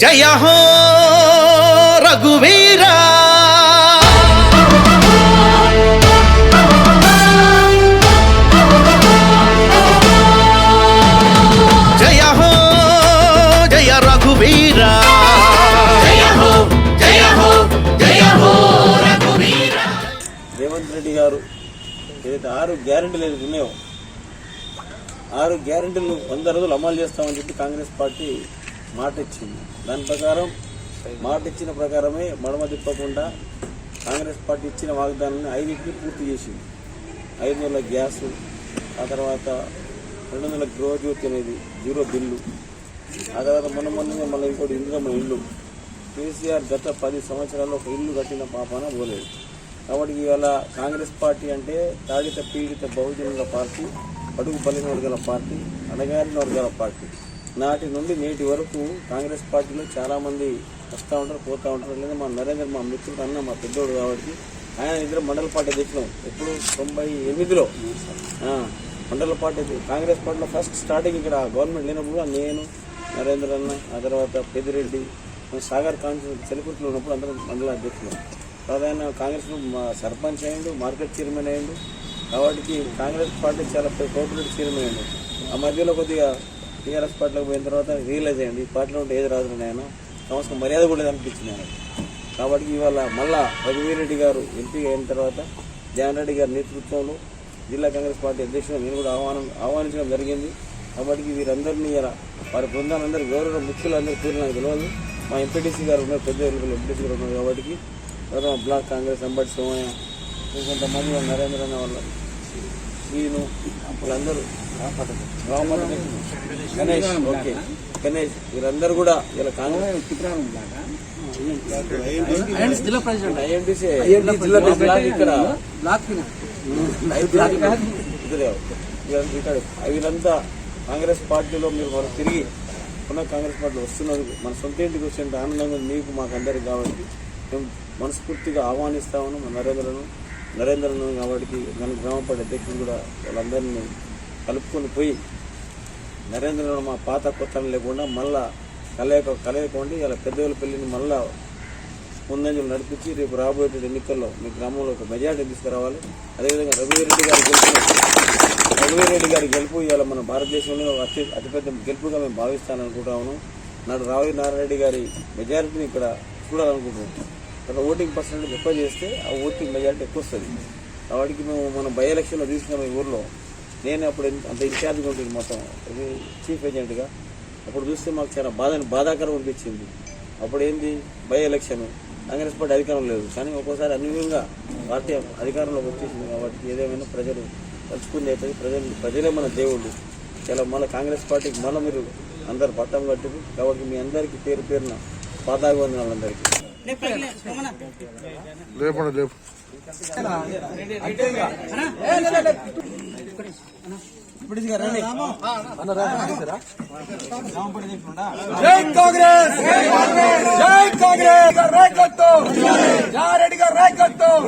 జయ హో రఘువీరా. జయ హో జయ రఘువీరా. రేవంత్ రెడ్డి గారు ఏదైతే ఆరు గ్యారెంటీలు ఏదైతే ఉన్నాయో ఆరు గ్యారెంటీలు వంద రోజులు అమలు చేస్తామని చెప్పి కాంగ్రెస్ పార్టీ మాట ఇచ్చింది దాని ప్రకారం మాట ఇచ్చిన ప్రకారమే మడమ తిప్పకుండా కాంగ్రెస్ పార్టీ ఇచ్చిన వాగ్దానాన్ని ఐదింటిని పూర్తి చేసింది. ఐదు వందల గ్యాస్ ఆ తర్వాత రెండు వందల గృహజ్యోతి అనేది జీరో బిల్లు. ఆ తర్వాత మొన్న మొన్న మళ్ళీ ఇంకోటి ఇందిరమ్మ ఇల్లు. కేసీఆర్ గత పది సంవత్సరాల్లో ఒక ఇల్లు కట్టిన పాపాన పోలేదు. కాబట్టి ఇవాళ కాంగ్రెస్ పార్టీ అంటే తాడిత పీడిత బహుజనుల పార్టీ అడుగు బలిన వర్గాల పార్టీ అణగారిన వర్గాల పార్టీ. నాటి నుండి నేటి వరకు కాంగ్రెస్ పార్టీలో చాలామంది వస్తూ ఉంటారు పోతూ ఉంటారు. లేదా మా నరేంద్ర మా మిత్రుడు అన్న మా పెద్దోడు కాబట్టి ఆయన ఇద్దరు మండల పార్టీ తెచ్చినాం ఎప్పుడు? తొంభై ఎనిమిదిలో. మండల పార్టీ కాంగ్రెస్ పార్టీలో ఫస్ట్ స్టార్టింగ్ ఇక్కడ గవర్నమెంట్ లేనప్పుడు నేను నరేంద్ర అన్న ఆ తర్వాత పెద్దిరెడ్డి సాగర్ కాన్స్టిట్యూషన్ చెలుకుట్లో ఉన్నప్పుడు అందరం మండల అధ్యక్షులు. ప్రధాన కాంగ్రెస్ మా సర్పంచ్ అయ్యిండు మార్కెట్ చైర్మన్ అయ్యిండు. కాబట్టి కాంగ్రెస్ పార్టీ చాలా కోఆపరేటివ్ చైర్మన్ అయ్యిండు. ఆ మధ్యలో కొద్దిగా టీఆర్ఎస్ పార్టీలోకి పోయిన తర్వాత రియలైజ్ అయ్యింది ఈ పార్టీలో ఉంటే ఏది రాదు నేను సంవత్సరం మర్యాద కూడా అనిపించింది ఆయన కాబట్టి ఇవాళ మళ్ళా రఘువీరెడ్డి గారు ఎంపీ అయిన తర్వాత జగన్ రెడ్డి గారి నేతృత్వంలో జిల్లా కాంగ్రెస్ పార్టీ అధ్యక్షుడు నేను కూడా ఆహ్వానం ఆహ్వానించడం జరిగింది. కాబట్టి వీరందరినీ ఇలా వారి బృందాలందరూ గౌరవ ముఖ్యులందరూ పేరు నాకు తెలియదు మా ఎంపీటీసీ గారు ఉన్నారు పెద్ద ఎంపీటీసీ గారు ఉన్నారు కాబట్టి తర్వాత మా బ్లాక్ కాంగ్రెస్ అంబటి సోమయ్య కొంతమంది నరేంద్ర అన్న వాళ్ళ నేను వీళ్ళందరూ గణేష్ ఓకే. గణేష్ వీరందరూ కూడా ఇలా కాంగ్రెస్. ఐఎంటీసీ జిల్లా బ్లాక్ ఇక్కడ. వీళ్ళంతా కాంగ్రెస్ పార్టీలో మీరు మనం తిరిగి పునః కాంగ్రెస్ పార్టీలో వస్తున్నారు. మన సొంత ఇంటికి వచ్చేంత ఆనందంగా మీకు మాకు అందరికి కాబట్టి మేము మనస్ఫూర్తిగా ఆహ్వానిస్తామను మన నరేంద్రను. నరేంద్ర వాడికి మన గ్రామ పార్టీ అధ్యక్షులు కూడా వాళ్ళందరినీ కలుపుకొని పోయి నరేంద్ర మా పాత కొత్త లేకుండా మళ్ళా కలయక కలయకండి ఇలా పెద్దవాళ్ళ పెళ్ళిని మళ్ళా ముందంజలు నడిపించి రేపు రాబోయే ఎన్నికల్లో మీ గ్రామంలో ఒక మెజార్టీ తీసుకురావాలి. అదేవిధంగా రఘువీరెడ్డి గారి గెలుపు రఘువీరెడ్డి గారి గెలుపు ఇవాళ మన భారతదేశంలో అతి అతిపెద్ద గెలుపుగా మేము భావిస్తాననుకుంటాము నాడు రావి నారాయణ గారి మెజారిటీని ఇక్కడ చూడాలనుకుంటున్నాం. తర్వాత ఓటింగ్ పర్సెంటేజ్ ఎక్కువ చేస్తే ఆ ఓటింగ్ మెజారిటీ ఎక్కువ వస్తుంది. కాబట్టి మేము మనం బై ఎలక్షన్లో తీసుకున్నాం ఈ ఊర్లో. నేను అప్పుడు అంత ఇన్ఛార్జ్గా ఉంటుంది మొత్తం. ఇది చీఫ్ ఏజెంట్గా అప్పుడు చూస్తే మాకు చాలా బాధ బాధాకరం అనిపించింది. అప్పుడు ఏంది? బై ఎలక్షన్ కాంగ్రెస్ పార్టీ అధికారం లేదు. కానీ ఒక్కోసారి అన్యూన్యంగా పార్టీ అధికారంలోకి వచ్చేసింది కాబట్టి ఏదేమైనా ప్రజలు తలుచుకుంది అవుతుంది ప్రజలు ప్రజలే మన దేవుళ్ళు. చాలా మళ్ళీ కాంగ్రెస్ పార్టీకి మళ్ళీ మీరు అందరు పట్టం కట్టారు కాబట్టి మీ అందరికీ పేరు పేరున పాదాభివందనాలు అందరికీ. లేపండి లేపు జై కాంగ్రెస్ జై కాంగ్రెస్ నాయకత్వం జారెడ్డి గారి నాయకత్వం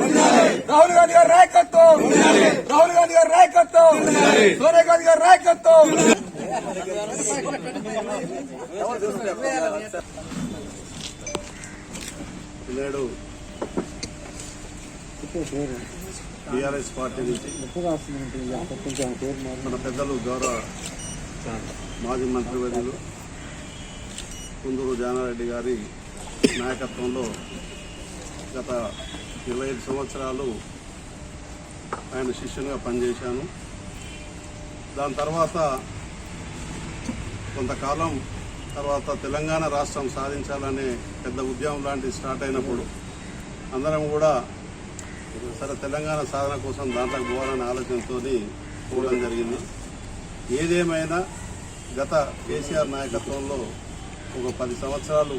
రాహుల్ గాంధీ గారి నాయకత్వం రాహుల్ గాంధీ గారు నాయకత్వం సోనియా గాంధీ గారు నాయకత్వం నేడు టీఆర్ఎస్ పార్టీ నుంచి మన పెద్దలు గౌరవ మాజీ మంత్రివర్యులు కుందూరు జానారెడ్డి గారి నాయకత్వంలో గత ఇరవై ఐదు సంవత్సరాలు ఆయన శిష్యునిగా పనిచేశాను. దాని తర్వాత కొంతకాలం తర్వాత తెలంగాణ రాష్ట్రం సాధించాలనే పెద్ద ఉద్యమం లాంటిది స్టార్ట్ అయినప్పుడు అందరం కూడా సరే తెలంగాణ సాధన కోసం దాంట్లోకి పోవాలనే ఆలోచనతో పోవడం జరిగింది. ఏదేమైనా గత కేసీఆర్ నాయకత్వంలో ఒక పది సంవత్సరాలు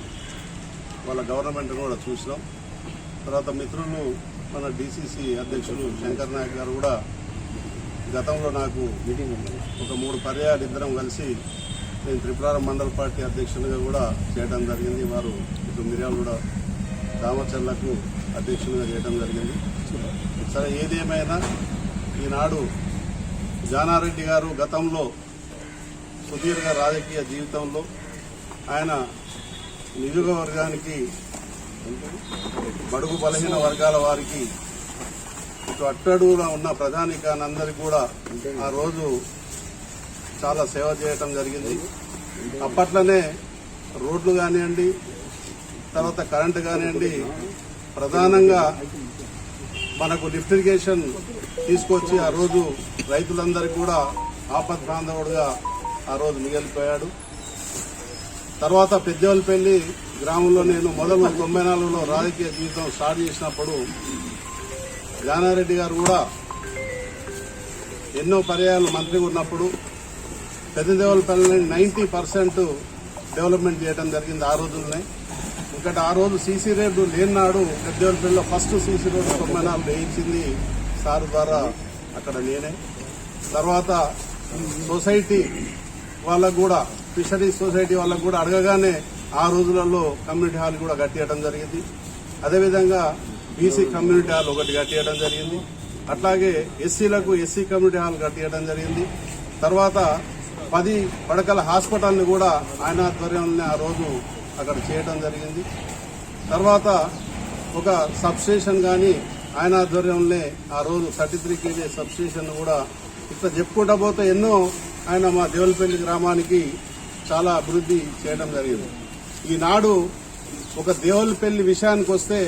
వాళ్ళ గవర్నమెంట్ను కూడా చూసినాం. తర్వాత మిత్రులు మన డిసిసి అధ్యక్షులు శంకర్ నాయక్ గారు కూడా గతంలో నాకు ఒక మూడు పర్యాలు ఇద్దరం కలిసి నేను త్రిపురారం మండల పార్టీ అధ్యక్షునిగా కూడా చేయడం జరిగింది. వారు ఇటు మిర్యాలు కూడా రామచర్లకు అధ్యక్షునిగా చేయడం జరిగింది. సరే ఏదేమైనా ఈనాడు జానారెడ్డి గారు గతంలో సుదీర్ఘ రాజకీయ జీవితంలో ఆయన నియోజకవర్గానికి బడుగు బలహీన వర్గాల వారికి ఇటు అట్టడుగులో ఉన్న ప్రధానికానందరికీ కూడా ఆ రోజు చాలా సేవ చేయటం జరిగింది. అప్పట్లోనే రోడ్లు కానివ్వండి తర్వాత కరెంటు కానివ్వండి ప్రధానంగా మనకు లిఫ్ట్ ఇరిగేషన్ తీసుకొచ్చి ఆ రోజు రైతులందరికీ కూడా ఆపద్ ప్రాంతవుడుగా ఆ రోజు మిగిలిపోయాడు. తర్వాత పెద్దవల్లిపల్లి గ్రామంలో నేను మొదలు తొంభై నాలుగులో రాజకీయ జీవితం స్టార్ట్ చేసినప్పుడు జానారెడ్డి గారు కూడా ఎన్నో పర్యాయాలు మంత్రిగా ఉన్నప్పుడు పెద్దదేవులపల్లిని నైంటీ పర్సెంట్ డెవలప్మెంట్ చేయడం జరిగింది ఆ రోజులనే. ఇంకటి ఆ రోజు సీసీ రోడ్డు లేని నాడు పెద్దవలపల్లిలో ఫస్ట్ సీసీ రోడ్డు తొంభై నాలుగు వేయించింది సార్ ద్వారా అక్కడ నేనే. తర్వాత సొసైటీ వాళ్ళకు కూడా ఫిషరీస్ సొసైటీ వాళ్ళకు కూడా అడగగానే ఆ రోజులలో కమ్యూనిటీ హాల్ కూడా కట్టియడం జరిగింది. అదేవిధంగా బీసీ కమ్యూనిటీ హాల్ ఒకటి కట్టియడం జరిగింది. అట్లాగే ఎస్సీలకు ఎస్సీ కమ్యూనిటీ హాల్ కట్టియడం జరిగింది. తర్వాత పది పడకల హాస్పిటల్ని కూడా ఆయన ఆధ్వర్యంలోనే ఆ రోజు అక్కడ చేయడం జరిగింది. తర్వాత ఒక సబ్స్టేషన్ కానీ ఆయన ఆధ్వర్యంలోనే ఆ రోజు థర్టీ త్రీ కేజీ సబ్స్టేషన్ కూడా ఇట్లా చెప్పుకుంటా పోతే ఎన్నో ఆయన మా దేవులపల్లి గ్రామానికి చాలా అభివృద్ధి చేయడం జరిగింది. ఈనాడు ఒక దేవులపల్లి విషయానికి వస్తే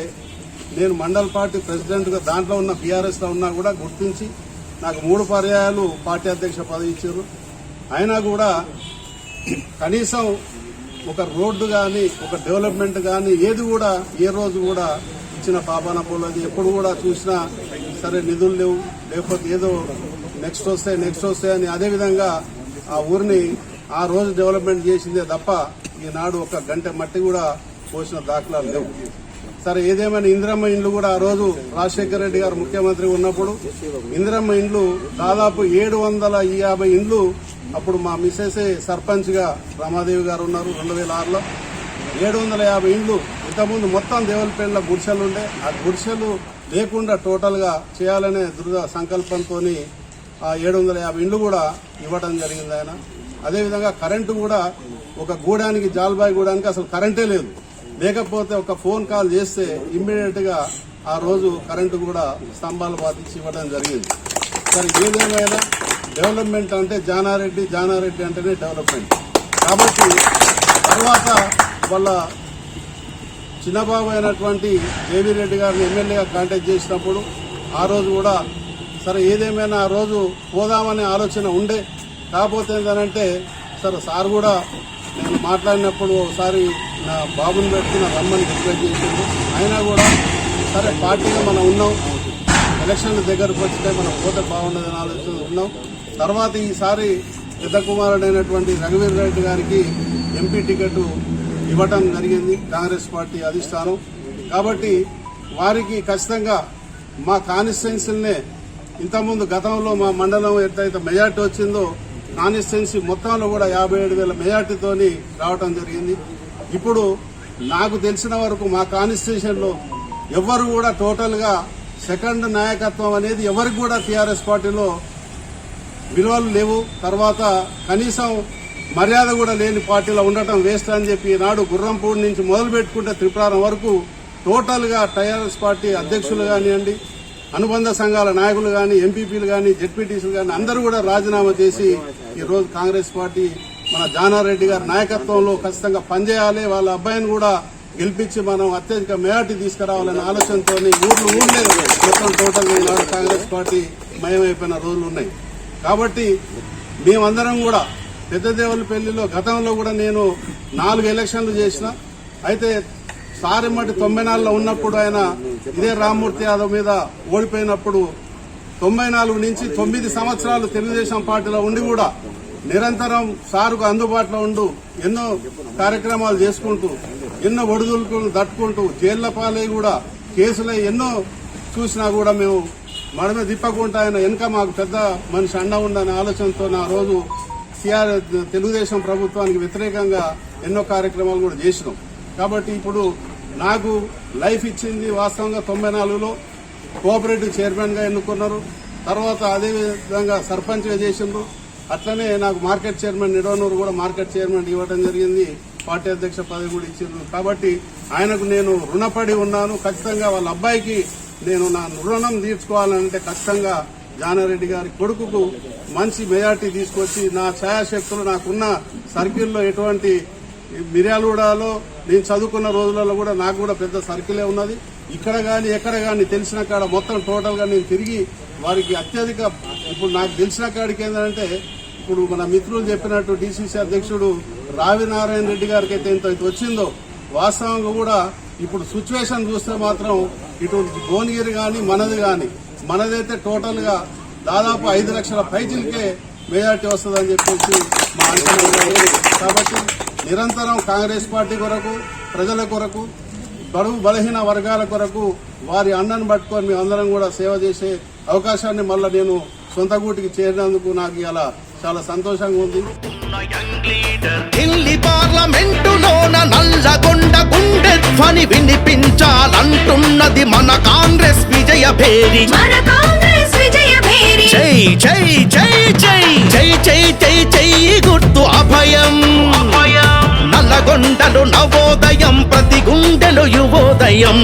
నేను మండల్ పార్టీ ప్రెసిడెంట్గా దాంట్లో ఉన్న బీఆర్ఎస్లో ఉన్నా కూడా గుర్తించి నాకు మూడు పర్యాయాలు పార్టీ అధ్యక్ష పదవి ఇచ్చారు. అయినా కూడా కనీసం ఒక రోడ్డు కానీ ఒక డెవలప్మెంట్ కానీ ఏది కూడా ఏ రోజు కూడా ఇచ్చిన పాపాన పోలేదు. ఎప్పుడు కూడా చూసినా సరే నిధులు లేవు. లేకపోతే ఏదో నెక్స్ట్ వస్తాయి నెక్స్ట్ వస్తాయి అని అదే విధంగా ఆ ఊరిని ఆ రోజు డెవలప్మెంట్ చేసిందే తప్ప ఈనాడు ఒక గంట మట్టి కూడా పోసిన దాఖలాలు లేవు. సరే ఏదేమైనా ఇందిరమ్మ ఇండ్లు కూడా ఆ రోజు రాజశేఖర రెడ్డి గారు ముఖ్యమంత్రి ఉన్నప్పుడు ఇందిరమ్మ ఇండ్లు దాదాపు ఏడు వందల యాభై ఇండ్లు అప్పుడు మా మిస్సెస్ సర్పంచ్గా రమాదేవి గారు ఉన్నారు రెండు వేల ఆరులో ఏడు వందల యాభై ఇండ్లు ఇంతకుముందు మొత్తం దేవులపేళ్ళ గుడిసెలు ఉండే. ఆ గుడిసెలు లేకుండా టోటల్గా చేయాలనే దృఢ సంకల్పంతో ఆ ఏడు వందల యాభై ఇండ్లు కూడా ఇవ్వడం జరిగింది ఆయన. అదేవిధంగా కరెంటు కూడా ఒక గూడానికి జాల్బాయ్ గూడానికి అసలు కరెంటే లేదు. లేకపోతే ఒక ఫోన్ కాల్ చేస్తే ఇమ్మీడియట్గా ఆ రోజు కరెంటు కూడా స్తంభాలు బాధించి ఇవ్వడం జరిగింది. సరే అయినా డెవలప్మెంట్ అంటే జానారెడ్డి జానారెడ్డి అంటేనే డెవలప్మెంట్. కాబట్టి తర్వాత వాళ్ళ చిన్నబాబు అయినటువంటి దేవి రెడ్డి గారిని ఎమ్మెల్యేగా కాంటాక్ట్ చేసినప్పుడు ఆ రోజు కూడా సరే ఏదేమైనా ఆ రోజు పోదామనే ఆలోచన ఉండే. కాకపోతే ఏంటంటే సరే సార్ కూడా నేను మాట్లాడినప్పుడు ఒకసారి నా బాబుని పెట్టుకున్న రమ్మని రిక్వెస్ట్ చేసింది అయినా కూడా సరే పార్టీగా మనం ఉన్నాం. ఎలక్షన్ల దగ్గరకు వచ్చితే మనం పోతే బాగుండదని ఆలోచన ఉన్నాం. తర్వాత ఈసారి పెద్ద కుమారుడైనటువంటి రఘువీర్ రెడ్డి గారికి ఎంపీ టికెట్ ఇవ్వటం జరిగింది. కాంగ్రెస్ పార్టీ అధిష్టానం. కాబట్టి వారికి ఖచ్చితంగా మా కాన్స్టిట్యున్సీలనే ఇంతకుముందు గతంలో మా మండలం ఎట్లయితే మెజార్టీ వచ్చిందో కాన్స్టిట్యున్సీ మొత్తంలో కూడా యాభై ఏడు వేల మెజార్టీతోని రావటం జరిగింది. ఇప్పుడు నాకు తెలిసిన వరకు మా కాన్స్టిట్యూషన్లో ఎవ్వరు కూడా టోటల్గా సెకండ్ నాయకత్వం అనేది ఎవరికి కూడా టీఆర్ఎస్ పార్టీలో విలువలు లేవు. తర్వాత కనీసం మర్యాద కూడా లేని పార్టీలో ఉండటం వేస్ట్ అని చెప్పి ఈనాడు గుర్రంపూడి నుంచి మొదలు పెట్టుకుంటే త్రిపురారం వరకు టోటల్గా టైఆర్ఎస్ టీఆర్ఎస్ పార్టీ అధ్యక్షులు కానివ్వండి అనుబంధ సంఘాల నాయకులు కానీ ఎంపీపీలు కానీ జెడ్పీటీసీలు కానీ అందరూ కూడా రాజీనామా చేసి ఈ రోజు కాంగ్రెస్ పార్టీ మన జానారెడ్డి గారి నాయకత్వంలో ఖచ్చితంగా పనిచేయాలి. వాళ్ళ అబ్బాయిని కూడా గెలిపించి మనం అత్యధిక మేయాటి తీసుకురావాలనే ఆలోచనతో ఊర్లు ఊర్లే మొత్తం టోటల్ ఈనాడు కాంగ్రెస్ పార్టీ మయమైపోయిన రోజులు ఉన్నాయి. కాబట్టి మేమందరం కూడా పెద్దదేవులపల్లిలో గతంలో కూడా నేను నాలుగు ఎలక్షన్లు చేసిన. అయితే సారిమటి తొంభై నాలుగులో ఉన్నప్పుడు ఆయన ఇదే రామ్మూర్తి యాదవ్ మీద ఓడిపోయినప్పుడు తొంభై నాలుగు నుంచి తొమ్మిది సంవత్సరాలు తెలుగుదేశం పార్టీలో ఉండి కూడా నిరంతరం సారుకు అందుబాటులో ఉండు ఎన్నో కార్యక్రమాలు చేసుకుంటూ ఎన్నో ఒడిదుడుకులు తట్టుకుంటూ జైళ్ళ పాలై కూడా కేసులై ఎన్నో చూసినా కూడా మేము మనమే తిప్పకుండా ఆయన వెనుక మాకు పెద్ద మనిషి అండ ఉండని ఆలోచనతో ఆ రోజు సిఆర్ తెలుగుదేశం ప్రభుత్వానికి వ్యతిరేకంగా ఎన్నో కార్యక్రమాలు కూడా చేసినాం. కాబట్టి ఇప్పుడు నాకు లైఫ్ ఇచ్చింది వాస్తవంగా తొంభై నాలుగులో కోఆపరేటివ్ చైర్మన్గా ఎన్నుకున్నారు. తర్వాత అదేవిధంగా సర్పంచ్గా చేసిండ్రు. అట్లనే నాకు మార్కెట్ చైర్మన్ నిడవనూరు కూడా మార్కెట్ చైర్మన్ ఇవ్వడం జరిగింది. పార్టీ అధ్యక్ష పదవి కూడా ఇచ్చిండ్రు. కాబట్టి ఆయనకు నేను రుణపడి ఉన్నాను. ఖచ్చితంగా వాళ్ళ అబ్బాయికి నేను నా రుణం తీర్చుకోవాలంటే కష్టంగా జానారెడ్డి గారి కొడుకుకు మంచి మెజార్టీ తీసుకొచ్చి నా ఛాయాశక్తులు నాకున్న సర్కిల్లో ఎటువంటి మిర్యాలూడలో నేను చదువుకున్న రోజులలో కూడా నాకు కూడా పెద్ద సర్కిలే ఉన్నది. ఇక్కడ కానీ ఎక్కడ కానీ తెలిసిన కాడ మొత్తం టోటల్గా నేను తిరిగి వారికి అత్యధిక ఇప్పుడు నాకు తెలిసిన కాడికి ఏంటంటే ఇప్పుడు మన మిత్రులు చెప్పినట్టు డిసిసి అధ్యక్షుడు రావి నారాయణ రెడ్డి గారికి అయితే ఎంత వచ్చిందో వాస్తవంగా కూడా ఇప్పుడు సిచ్యువేషన్ చూస్తే మాత్రం ఇటు భువనగిరి కానీ మనది కానీ మనదైతే టోటల్గా దాదాపు ఐదు లక్షల పైచిలకే మెజార్టీ వస్తుందని చెప్పేసి మా అంచనా కాబట్టి నిరంతరం కాంగ్రెస్ పార్టీ కొరకు ప్రజల కొరకు బడుగు బలహీన వర్గాల కొరకు వారి అండను పట్టుకొని మేము అందరం కూడా సేవ చేసే అవకాశాన్ని మళ్ళీ నేను సొంత గూటికి చేరినందుకు నాకు ఇలా చాలా సంతోషంగా ఉంది. ఢిల్లీ పార్లమెంటులోన నల్లగొండ గుండె ధ్వని వినిపించాలంటున్నది మన కాంగ్రెస్ విజయ భేరి. మన కాంగ్రెస్ విజయ భేరి. జై జై జై జై జై జై జై జై గుర్తు అభయం. నల్లగొండలు నవోదయం ప్రతి గుండెలు యువోదయం.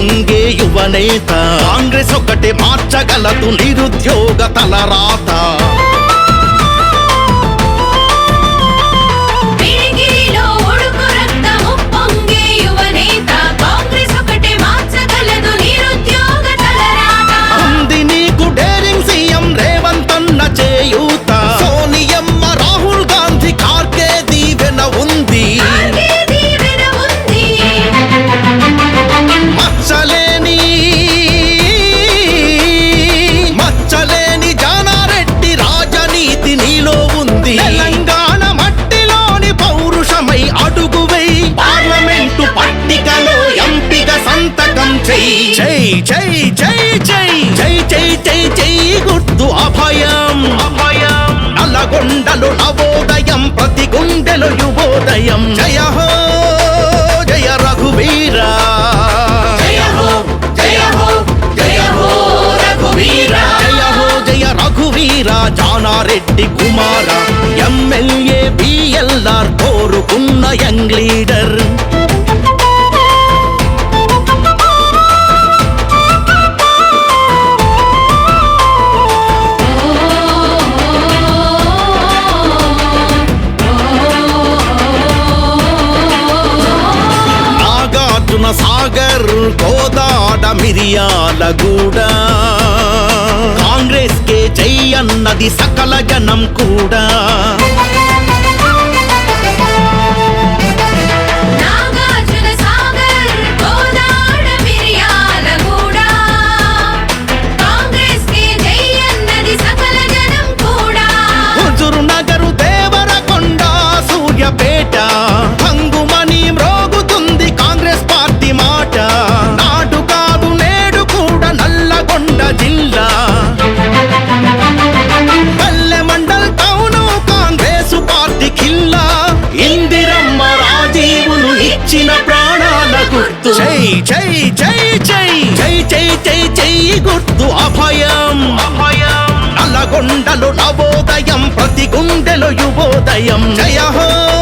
రక్తము యువనేత. కాంగ్రెస్ ఒకటే మార్చగలదు నిరుద్యోగ తలరాత. గుర్తు అభయం. అభయం నల్లగొండలు నవోదయం ప్రతి గుండెలు యువోదయం. జయ హో జయ రఘువీరా. జయ హో జయ హో జయ హో రఘువీరా. జయ హో జయ రఘువీరా. జానారెడ్డి కుమార ఎమ్మెల్యే బిఎల్ఆర్ కోరుకున్న యంగ్ లీడర్. కూడా కాంగ్రెస్ కే జై అన్నది సకల జనం కూడా. గుర్తు జై జై జై జై జై జై జై జై గుర్తు అభయం అభయం. నల్లగొండలు నవోదయం ప్రతి గుండెలు యువోదయం. జయ హో.